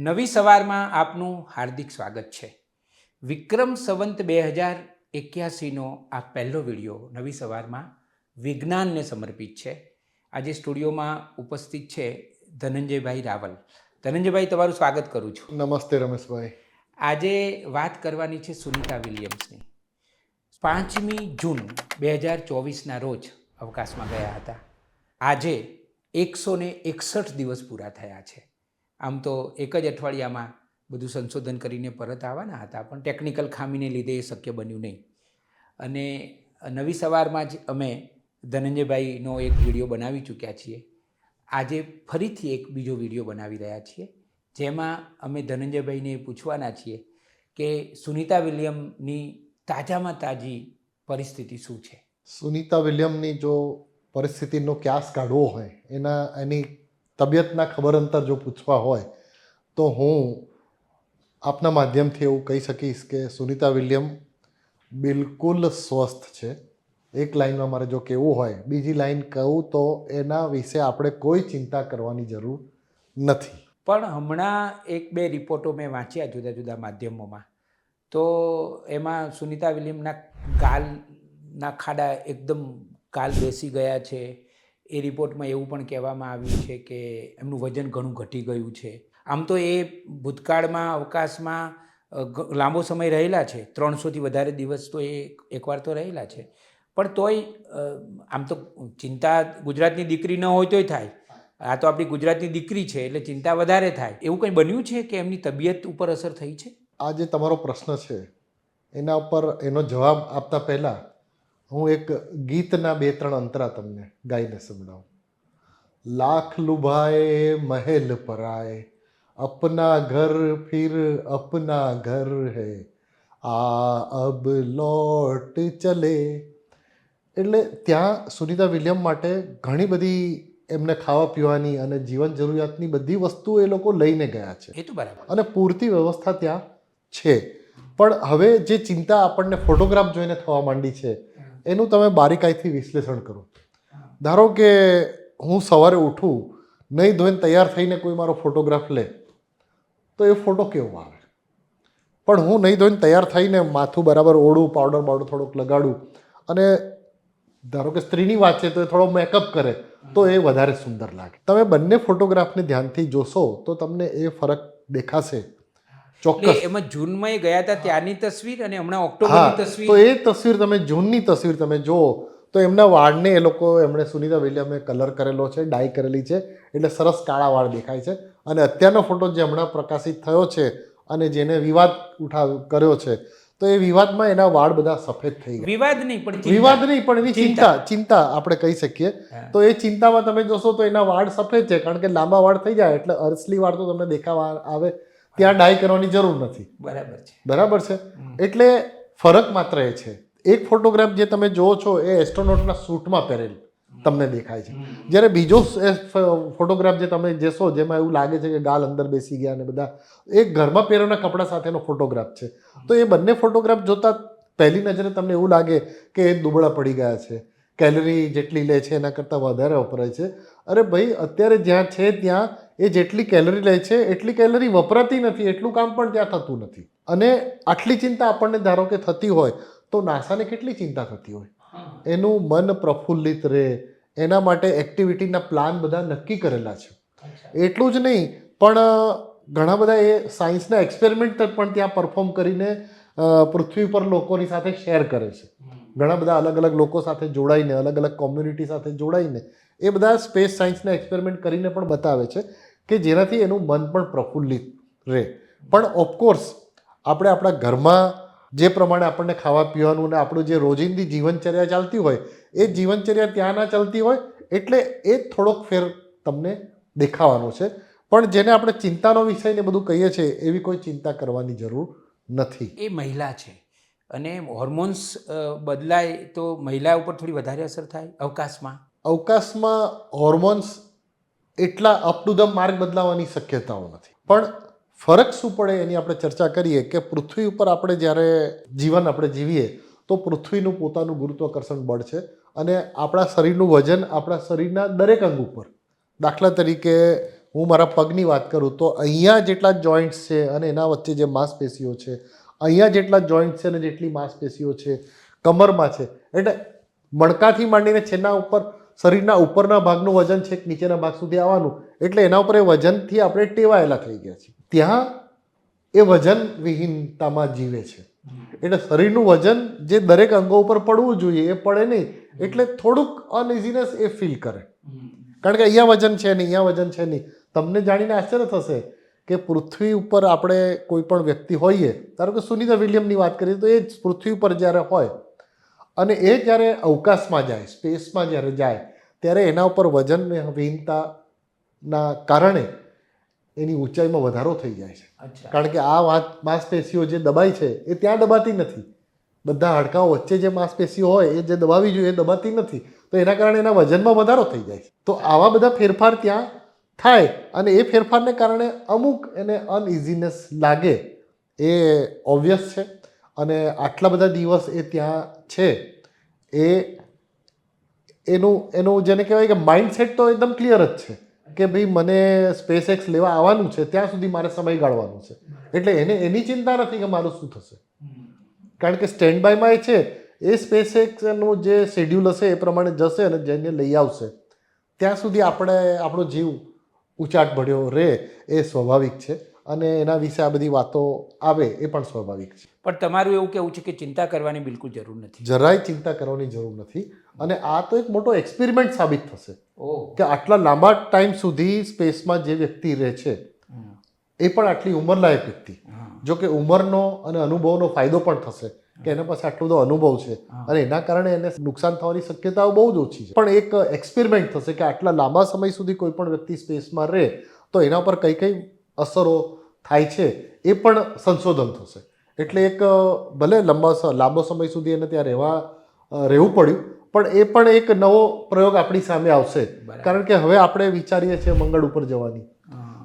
નવી સવારમાં આપનું હાર્દિક સ્વાગત છે. વિક્રમ સંવંત બે હજાર એક્યાસીનો આ પહેલો વીડિયો નવી સવારમાં વિજ્ઞાનને સમર્પિત છે. આજે સ્ટુડિયોમાં ઉપસ્થિત છે ધનંજયભાઈ રાવલ. ધનંજયભાઈ તમારું સ્વાગત કરું છું. નમસ્તે રમેશભાઈ. આજે વાત કરવાની છે સુનિતા વિલિયમ્સની. પાંચમી જૂન બે હજાર ચોવીસના રોજ અવકાશમાં ગયા હતા. આજે એકસો ને એકસઠ દિવસ પૂરા થયા છે. આમ તો એક જ અઠવાડિયામાં બધું સંશોધન કરીને પરત આવવાના હતા, પણ ટેકનિકલ ખામીને લીધે એ શક્ય બન્યું નહીં. અને નવી સવારમાં જ અમે ધનંજયભાઈનો એક વીડિયો બનાવી ચૂક્યા છીએ. આજે ફરીથી એક બીજો વીડિયો બનાવી રહ્યા છીએ, જેમાં અમે ધનંજયભાઈને પૂછવાના છીએ કે સુનિતા વિલિયમની તાજામાં તાજી પરિસ્થિતિ શું છે? સુનિતા વિલિયમની જો પરિસ્થિતિનો ક્યાસ કાઢવો હોય, એના એની તબિયતના ખબર અંતર જો પૂછવા હોય, તો હું આપના માધ્યમથી એવું કહી શકીશ કે સુનિતા વિલિયમ બિલકુલ સ્વસ્થ છે. એક લાઈનમાં મારે જો કહેવું હોય, બીજી લાઈન કહું તો એના વિશે આપણે કોઈ ચિંતા કરવાની જરૂર નથી. પણ હમણાં એક બે રિપોર્ટો મેં વાંચ્યા જુદા જુદા માધ્યમોમાં. તો એમાં સુનિતા વિલિયમના ગાલના ખાડા એકદમ ગાલ બેસી ગયા છે. એ રિપોર્ટમાં એવું પણ કહેવામાં આવ્યું છે કે એમનું વજન ઘણું ઘટી ગયું છે. આમ તો એ ભૂતકાળમાં, અવકાશમાં લાંબો સમય રહેલા છે. ત્રણસોથી વધારે દિવસ તો એ એકવાર તો રહેલા છે. પણ તોય આમ તો ચિંતા ગુજરાતની દીકરી ન હોય તોય થાય. આ તો આપણી ગુજરાતની દીકરી છે એટલે ચિંતા વધારે થાય. એવું કંઈ બન્યું છે કે એમની તબિયત ઉપર અસર થઈ છે? આ જે તમારો પ્રશ્ન છે, એના ઉપર એનો જવાબ આપતા પહેલાં હું એક ગીતના બે ત્રણ અંતરા તમને ગાઈને સંભળાવું. લાખ લુભાએ મહેલ પરાય અપના ઘર ફિર અપના ઘર હૈ. આ અબ લોટ ચલે. એટલે ત્યાં સુનિતા વિલિયમ માટે ઘણી બધી એમને ખાવા પીવાની અને જીવન જરૂરિયાતની બધી વસ્તુ એ લોકો લઈને ગયા છે. એ તો બરાબર. અને પૂરતી વ્યવસ્થા ત્યાં છે. પણ હવે જે ચિંતા આપણને ફોટોગ્રાફ જોઈને થવા માંડી છે એનું તમે બારીકાઈથી વિશ્લેષણ કરો. ધારો કે હું સવારે ઉઠું નહીં ધોઈને તૈયાર થઈને કોઈ મારો ફોટોગ્રાફ લે, તો એ ફોટો કેવો આવે? પણ હું નહીં ધોઈને તૈયાર થઈને માથું બરાબર ઓળું પાવડર બાવડર થોડોક લગાડું અને ધારો કે સ્ત્રીની વાત છે તો એ થોડો મેકઅપ કરે, તો એ વધારે સુંદર લાગે. તમે બંને ફોટોગ્રાફને ધ્યાનથી જોશો તો તમને એ ફરક દેખાશે. ચોક્કસ. એમાં જૂનમાં એ ગયા હતા ત્યારની તસવીર અને હમણાં ઓક્ટોબરની તસવીર. તો એ તસવીર તમે જૂનની તસવીર તમે જુઓ તો એમના વાળને એ લોકો એમણે સુનિતા વિલિયમે કલર કરેલો છે ડાય કરેલી છે એટલે સરસ કાળા વાળ દેખાય છે. અને અત્યારનો ફોટો જે હમણાં પ્રકાશિત થયો છે અને જેને વિવાદ ઉઠાવ કર્યો છે તો એ વિવાદમાં એના વાળ બધા સફેદ થઈ ગયા. વિવાદ નહીં પણ વિવાદ નહીં પણ એની ચિંતા. ચિંતા આપણે કહી શકીએ. તો એ ચિંતામાં તમે જોશો તો એના વાળ સફેદ છે કારણ કે લાંબા વાળ થઈ જાય એટલે અર્સલી વાળ તો તમને દેખાવા આવે ત્યાં ડાય કરવાની જરૂર નથી. બરાબર છે. બરાબર છે? એટલે ફરક માત્ર એ છે. એક ફોટોગ્રાફ જે તમે જુઓ છો એ એસ્ટ્રોનોટના સૂટમાં પહેરેલ તમને દેખાય છે. જ્યારે બીજો ફોટોગ્રાફ જે તમે જશો જેમાં એવું લાગે છે કે ગાલ અંદર બેસી ગયા અને બધા એ ઘરમાં પહેરેલા કપડાં સાથેનો ફોટોગ્રાફ છે. તો એ બંને ફોટોગ્રાફ જોતા પહેલી નજરે તમને એવું લાગે કે એ દુબળા પડી ગયા છે. કેલરી જેટલી લે છે એના કરતાં વધારે વપરાય છે. અરે ભાઈ અત્યારે જ્યાં છે ત્યાં એ જેટલી કેલરી લે છે, એટલી કેલરી વપરાતી નથી, એટલું કામ પણ ત્યાં થતું નથી. અને આટલી ચિંતા આપણને ધારો કે થતી હોય, તો નાસાને કેટલી ચિંતા થતી હોય? એનું મન પ્રફુલ્લિત રહે. એના માટે એક્ટિવિટીના પ્લાન બધા નક્કી કરેલા છે. એટલું જ નહીં, પણ ઘણા બધા એ સાયન્સના એક્સપેરિમેન્ટ પણ ત્યાં પરફોર્મ કરીને પૃથ્વી પર લોકોની સાથે શેર કરે છે. ઘણા બધા અલગ અલગ લોકો સાથે જોડાઈને અલગ અલગ કોમ્યુનિટી સાથે જોડાઈને, એ બધા સ્પેસ સાયન્સના એક્સપેરિમેન્ટ કરીને પણ બતાવે છે. કે જેનાથી એનું મન પણ પ્રફુલ્લિત રહે. પણ ઓફકોર્સ આપણે આપણા ઘરમાં જે પ્રમાણે આપણને ખાવા પીવાનું અને આપણું જે રોજિંદી જીવનચર્યા ચાલતી હોય એ જીવનચર્યા ત્યાં ના ચાલતી હોય એટલે એ થોડોક ફેર તમને દેખાવાનો છે. પણ જેને આપણે ચિંતાનો વિષય ને બધું કહીએ છીએ એવી કોઈ ચિંતા કરવાની જરૂર નથી. એ મહિલા છે. અને હોર્મોન્સ બદલાય તો મહિલા ઉપર થોડી વધારે અસર થાય અવકાશમાં? અવકાશમાં હોર્મોન્સ એટલા અપ ટુ ધ માર્ગ બદલાવાની શક્યતાઓ નથી. પણ ફરક શું પડે એની આપણે ચર્ચા કરીએ કે પૃથ્વી ઉપર આપણે જ્યારે જીવન આપણે જીવીએ, તો પૃથ્વીનું પોતાનું ગુરુત્વાકર્ષણ બળ છે અને આપણા શરીરનું વજન આપણા શરીરના દરેક અંગ ઉપર. દાખલા તરીકે હું મારા પગની વાત કરું તો અહીંયા જેટલા જોઈન્ટ્સ છે અને એના વચ્ચે જે માંસપેશીઓ છે, અહીંયા જેટલા જોઈન્ટ્સ છે અને જેટલી માંસપેશીઓ છે, કમરમાં છે. એટલે મણકાથી માંડીને છેના ઉપર શરીરના ઉપરના ભાગનું વજન છે નીચેના ભાગ સુધી આવવાનું. એટલે એના ઉપર એ વજનથી આપણે ટેવાયેલા થઈ ગયા છીએ. ત્યાં એ વજન વિહીનતામાં જીવે છે. એટલે શરીરનું વજન જે દરેક અંગો ઉપર પડવું જોઈએ એ પડે નહીં. એટલે થોડુંક અનઇઝીનેસ એ ફીલ કરે. કારણ કે અહીંયા વજન છે નહીં, અહીંયા વજન છે નહીં. તમને જાણીને આશ્ચર્ય થશે કે પૃથ્વી ઉપર આપણે કોઈ પણ વ્યક્તિ હોઈએ, ધારો કે સુનિતા વિલિયમની વાત કરીએ તો એ જ પૃથ્વી ઉપર જ્યારે હોય અને એ જ્યારે અવકાશમાં જાય, સ્પેસમાં જ્યારે જાય ત્યારે એના ઉપર વજન વિહીનતાના કારણે એની ઊંચાઈમાં વધારો થઈ જાય છે. કારણ કે આ વાત માંસપેશીઓ જે દબાઈ છે એ ત્યાં દબાતી નથી. બધા હાડકાઓ વચ્ચે જે માંસપેશીઓ હોય એ જે દબાવી જોઈએ એ દબાતી નથી. તો એના કારણે એના વજનમાં વધારો થઈ જાય છે. તો આવા બધા ફેરફાર ત્યાં થાય અને એ ફેરફારને કારણે અમુક એને અનઇઝીનેસ લાગે એ ઓબ્વિયસ છે. અને આટલા બધા દિવસ એ ત્યાં છે. એ એનું એનું જેને કહેવાય કે માઇન્ડસેટ તો એકદમ ક્લિયર જ છે કે ભાઈ મને સ્પેસ એક્સ લેવા આવવાનું છે, ત્યાં સુધી મારે સમય ગાળવાનો છે. એટલે એને, એની ચિંતા નથી કે મારું શું થશે. કારણ કે સ્ટેન્ડ બાયમાં એ છે, એ સ્પેસ એક્સનું જે શેડ્યુલ હશે એ પ્રમાણે જશે અને જઈને લઈ આવશે, ત્યાં સુધી આપણે, આપણો જીવ ઉચાટ ભર્યો રહે એ સ્વાભાવિક છે. અને એના વિશે આ બધી વાતો આવે એ પણ સ્વાભાવિક છે. પણ તમારું એવું કેવું છે કે ચિંતા કરવાની બિલકુલ જરૂર નથી? જરાય ચિંતા કરવાની જરૂર નથી. અને આ તો એક મોટો એક્સપેરિમેન્ટ સાબિત થશે કે આટલા લાંબા ટાઈમ સુધી સ્પેસમાં જે વ્યક્તિ રહે છે એ પણ આટલી ઉંમરલાયક વ્યક્તિ. જો કે ઉંમરનો અને અનુભવનો ફાયદો પણ થશે કે એના પાસે આટલો બધો અનુભવ છે. અને એના કારણે એને નુકસાન થવાની શક્યતાઓ બહુ જ ઓછી છે. પણ એક એક્સપેરિમેન્ટ થશે કે આટલા લાંબા સમય સુધી કોઈ પણ વ્યક્તિ સ્પેસમાં રહે તો એના પર કઈ કઈ અસરો થાય છે એ પણ સંશોધન થશે. એટલે એક ભલે લાંબા લાંબો સમય સુધી એને ત્યાં રહેવા રહેવું પડ્યું પણ એ પણ એક નવો પ્રયોગ આપણી સામે આવશે. કારણ કે હવે આપણે વિચારીએ છીએ મંગળ ઉપર જવાની.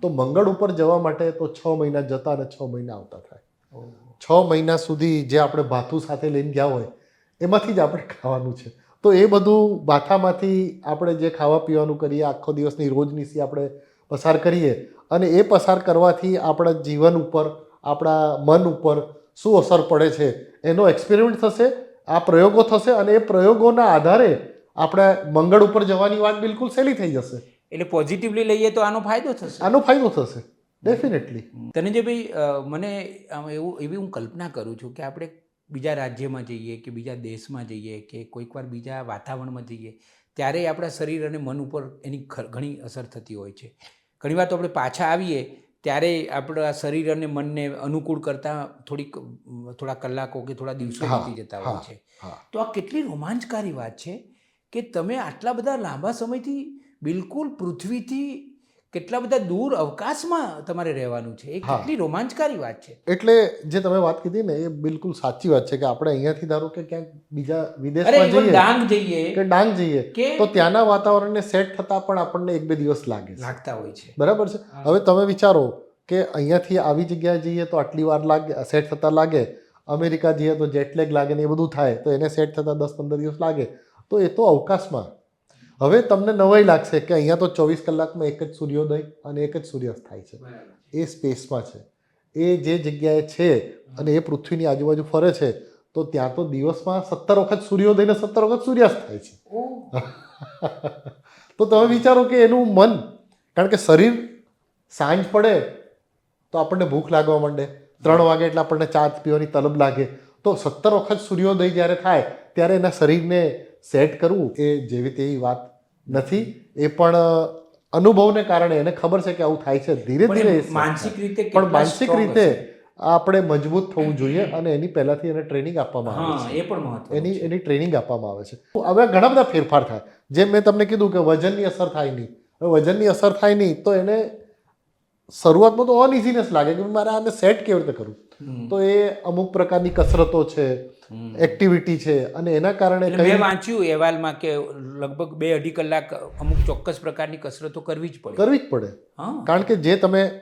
તો મંગળ ઉપર જવા માટે તો છ મહિના જતા અને છ મહિના આવતા થાય. છ મહિના સુધી જે આપણે ભાથું સાથે લઈને ગયા હોય એમાંથી જ આપણે ખાવાનું છે. તો એ બધું ભાથામાંથી આપણે જે ખાવા પીવાનું કરીએ આખો દિવસની રોજની સી આપણે પસાર કરીએ અને એ પસાર કરવાથી આપણા જીવન ઉપર આપણા મન ઉપર શું અસર પડે છે એનો એક્સપેરિમેન્ટ થશે આ પ્રયોગો થશે અને એ પ્રયોગોના આધારે આપણે મંગળ ઉપર જવાની વાત બિલકુલ સહેલી થઈ જશે. એટલે પોઝિટિવલી લઈએ તો આનો ફાયદો થશે? આનો ફાયદો થશે ડેફિનેટલી તને જે ભાઈ મને એવું એવી હું કલ્પના કરું છું કે આપણે બીજા રાજ્યમાં જઈએ કે બીજા દેશમાં જઈએ કે કોઈક વાર બીજા વાતાવરણમાં જઈએ ત્યારે આપણા શરીર અને મન ઉપર એની ઘણી અસર થતી હોય છે. ઘણીવાર તો આપણે પાછા આવીએ ત્યારે આપણા શરીર અને મનને અનુકૂળ કરતાં થોડીક થોડા કલાકો કે થોડા દિવસો વીતી જતા હોય છે. તો આ કેટલી રોમાંચકારી વાત છે કે તમે આટલા બધા લાંબા સમયથી બિલકુલ પૃથ્વીથી કેટલા બધા દૂર અવકાશમાં તમારે રહેવાનું છે? એ કેટલી રોમાંચકારી વાત છે. એટલે જે તમે વાત કીધી ને એ બિલકુલ સાચી વાત છે કે આપણે અહીંયાથી ધારો કે ક્યાંક બીજા વિદેશમાં જઈએ ડાંગ જઈએ કે ડાંગ જઈએ તો ત્યાંના વાતાવરણને સેટ થતા પણ આપણને એક બે દિવસ લાગે લાગતા હોય છે. બરાબર છે? હવે તમે વિચારો કે અહીંયાથી આવી જગ્યાએ જઈએ તો આટલી વાર લાગે સેટ થતા લાગે અમેરિકા જઈએ તો જેટલેગ લાગે ને એ બધું થાય તો એને સેટ થતા દસ પંદર દિવસ લાગે. તો એ તો અવકાશમાં હવે તમને નવાઈ લાગશે કે અહીંયા તો ચોવીસ કલાકમાં એક જ સૂર્યોદય અને એક જ સૂર્યાસ્ત થાય છે. એ સ્પેસમાં છે. એ જે જગ્યાએ છે અને એ પૃથ્વીની આજુબાજુ ફરે છે તો ત્યાં તો દિવસમાં સત્તર વખત સૂર્યોદય ને સત્તર વખત સૂર્યાસ્ત થાય છે. તો તમે વિચારો કે એનું મન કારણ કે શરીર સાંજ પડે તો આપણને ભૂખ લાગવા માંડે. ત્રણ વાગે એટલે આપણને ચા પીવાની તલબ લાગે. તો સત્તર વખત સૂર્યોદય જ્યારે થાય ત્યારે એના શરીરને સેટ કરવું એ જેવી તેવી વાત નથી. એ પણ અનુભવને કારણે એને ખબર છે કે આવું થાય છે ધીરે ધીરે માનસિક રીતે પણ માનસિક રીતે. આપણે મજબૂત થવું જોઈએ અને એની પહેલાથી એને ટ્રેનિંગ આપવામાં આવે છે. એ પણ એની એની ટ્રેનિંગ આપવામાં આવે છે. હવે ઘણા બધા ફેરફાર થાય. જેમ મેં તમને કીધું કે વજનની અસર થાય નહીં. હવે વજનની અસર થાય નહીં તો એને શરૂઆતમાં તો અનઇઝીનેસ લાગે કે મારે આને સેટ કેવી રીતે કરું? તો એ અમુક પ્રકારની કસરતો છે એક્ટિવિટી છે. અને એના કારણે મેં વાંચ્યું અહેવાલમાં કે લગભગ બે અઢી કલાક અમુક ચોક્કસ પ્રકારની કસરતો કરવી જ પડે. કરવી જ પડે. કારણ કે જે તમે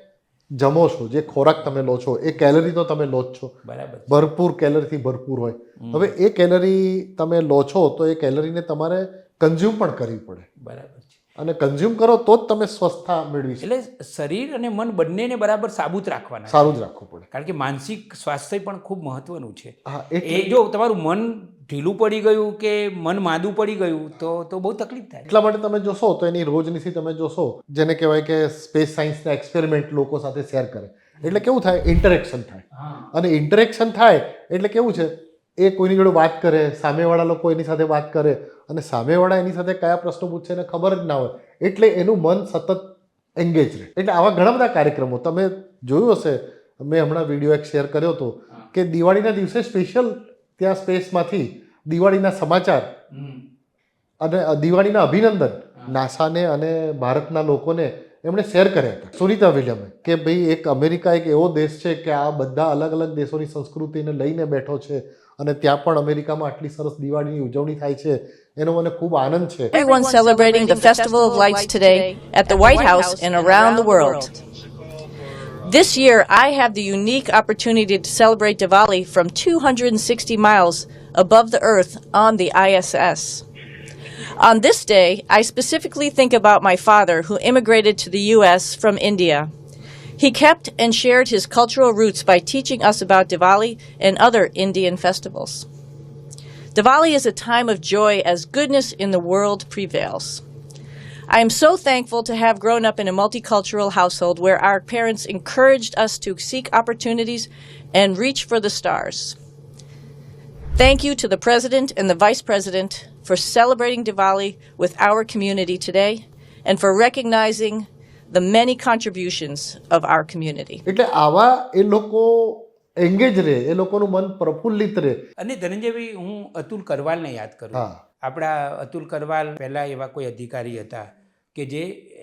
જમો છો જે ખોરાક તમે લો છો એ કેલરી તો તમે લો જ છો. બરાબર. ભરપૂર કેલરીથી ભરપૂર હોય. હવે એ કેલરી તમે લો છો તો એ કેલરીને તમારે કન્ઝ્યુમ પણ કરવી પડે. બરાબર અને કન્ઝ્યુમ કરો તો જ તમે સ્વસ્થતા મેળવી એટલે શરીર અને મન બંનેને બરાબર સાબુત રાખવાના સારું જ રાખવું પડે. કારણ કે માનસિક સ્વાસ્થ્ય પણ ખૂબ મહત્વનું છે. એ જો તમારું મન ઢીલું પડી ગયું કે મન માદું પડી ગયું તો તો બહુ તકલીફ થાય. એટલા માટે તમે જોશો તો એની રોજનીથી તમે જોશો જેને કહેવાય કે સ્પેસ સાયન્સના એક્સપેરિમેન્ટ લોકો સાથે શેર કરે. એટલે કેવું થાય? ઇન્ટરેક્શન થાય. અને ઇન્ટરેક્શન થાય એટલે કેવું છે? એ કોઈની જોડે વાત કરે સામેવાળા લોકો એની સાથે વાત કરે અને સામેવાળા એની સાથે કયા પ્રશ્નો પૂછે એને ખબર જ ના હોય એટલે એનું મન સતત એન્ગેજ રહે. એટલે આવા ઘણા બધા કાર્યક્રમો તમે જોયું હશે મેં હમણાં વીડિયો એક શેર કર્યો હતો કે દિવાળીના દિવસે સ્પેશિયલ ત્યાં સ્પેસમાંથી દિવાળીના સમાચાર અને દિવાળીના અભિનંદન નાસાને અને ભારતના લોકોને એમણે શેર કર્યા હતા. સુનિતા વિલિયમે કે ભાઈ એક અમેરિકા એક એવો દેશ છે કે આ બધા અલગ અલગ દેશોની સંસ્કૃતિને લઈને બેઠો છે અને ત્યાં પણ અમેરિકામાં આટલી સરસ દિવાળીની ઉજવણી થાય છે એનો મને ખૂબ આનંદ છે Everyone celebrating the Festival of Lights today at the White House and around the world. This year, I have the unique opportunity to celebrate Diwali from 260 miles above the Earth on the ISS. On this day, I specifically think about my father who immigrated to the U.S. from India. He kept and shared his cultural roots by teaching us about Diwali and other Indian festivals. Diwali is a time of joy as goodness in the world prevails. I am so thankful to have grown up in a multicultural household where our parents encouraged us to seek opportunities and reach for the stars. Thank you to the President and the Vice President for celebrating Diwali with our community today and for recognizing the many contributions of our community. એટલે આવા એ લોકો engage રહે એ લોકોનું મન પ્રફુલ્લિત રહે. અને ધનંજયભાઈ હું અતુલ કરવાલને યાદ કરું. આપણા અતુલ કરવાલ પહેલા એવા કોઈ અધિકારી હતા કે જે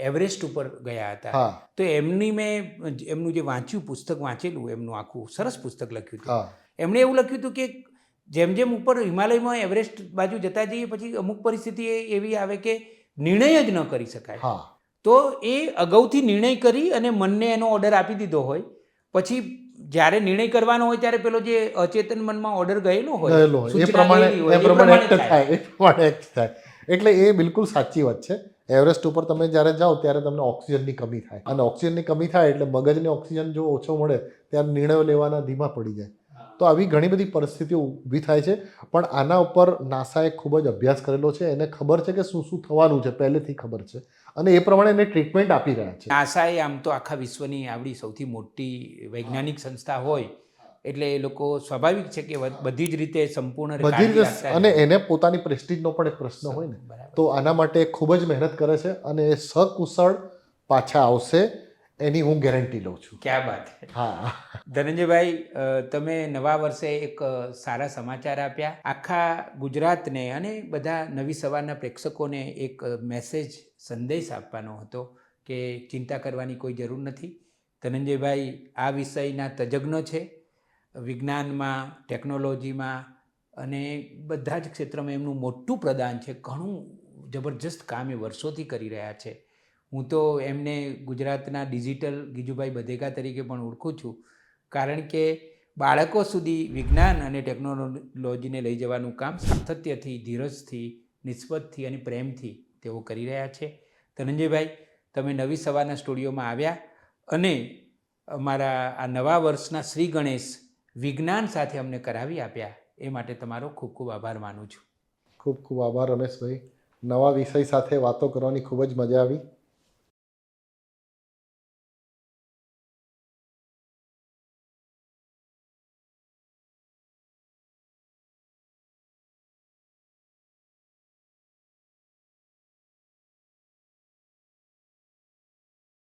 એવરેસ્ટ ઉપર ગયા હતા. તો એમની મેં એમનું જે વાંચ્યું પુસ્તક વાંચેલું એમનું આખું સરસ પુસ્તક લખ્યું હતું. એમણે એવું લખ્યું હતું કે જેમ જેમ ઉપર હિમાલયમાં એવરેસ્ટ બાજુ જતા જઈએ પછી અમુક પરિસ્થિતિ એવી આવે કે નિર્ણય જ ન કરી શકાય. તો એ અગાઉથી નિર્ણય કરી અને મનને એનો ઓર્ડર આપી દીધો હોય. પછી જ્યારે નિર્ણય કરવાનો હોય ત્યારે પેલો જે અચેતન મનમાં ઓર્ડર ગયેલો હોય એ પ્રમાણે એ પ્રમાણે એક્ટ થાય. થાય. એ પ્રમાણે એક્ટ થાય. એટલે એ બિલકુલ સાચી વાત છે. એવરેસ્ટ ઉપર તમે જ્યારે જાઓ ત્યારે તમને ઓક્સિજનની કમી થાય. અને ઓક્સિજનની કમી થાય એટલે મગજને ઓક્સિજન જો ઓછો મળે ત્યારે નિર્ણયો લેવાના ધીમા પડી જાય. તો આવી ઘણી બધી પરિસ્થિતિઓ ઊભી થાય છે. પણ આના ઉપર નાસાએ ખૂબ જ અભ્યાસ કરેલો છે. એને ખબર છે કે શું શું થવાનું છે. પહેલેથી ખબર છે. અને એ પ્રમાણે એને ટ્રીટમેન્ટ આપી રહ્યા છે. નાસાએ આમ તો આખા વિશ્વની આવડી સૌથી મોટી વૈજ્ઞાનિક સંસ્થા હોય એટલે એ લોકો સ્વાભાવિક છે કે બધી જ રીતે સંપૂર્ણ બધી અને એને પોતાની પ્રેસ્ટીજનો પણ એક પ્રશ્ન હોય ને. તો આના માટે ખૂબ જ મહેનત કરે છે અને સકુશળ પાછા આવશે. એની હું ગેરંટી લઉં છું. ક્યાં વાત હે. હા. ધનંજયભાઈ તમે નવા વર્ષે એક સારા સમાચાર આપ્યા. આખા ગુજરાતને અને બધા નવી સવારના પ્રેક્ષકોને એક મેસેજ સંદેશ આપવાનો હતો કે ચિંતા કરવાની કોઈ જરૂર નથી. ધનંજયભાઈ આ વિષયના તજજ્ઞ છે. વિજ્ઞાનમાં ટેકનોલોજીમાં અને બધા જ ક્ષેત્રમાં એમનું મોટું પ્રદાન છે. ઘણું જબરજસ્ત કામ એ વર્ષોથી કરી રહ્યા છે. હું તો એમને ગુજરાતના ડિજિટલ ગીજુભાઈ બધેકા તરીકે પણ ઓળખું છું. કારણ કે બાળકો સુધી વિજ્ઞાન અને ટેકનોલોજીને લઈ જવાનું કામ સાતત્યથી, ધીરજથી, નિસ્બતથી અને પ્રેમથી તેઓ કરી રહ્યા છે. ધનંજયભાઈ, તમે નવી સવારના સ્ટુડિયોમાં આવ્યા અને અમારા આ નવા વર્ષના શ્રી ગણેશ વિજ્ઞાન સાથે અમને કરાવી આપ્યા. એ માટે તમારો ખૂબ ખૂબ આભાર માનું છું. ખૂબ ખૂબ આભાર રમેશભાઈ. નવા વિષય સાથે વાતો કરવાની ખૂબ જ મજા આવી.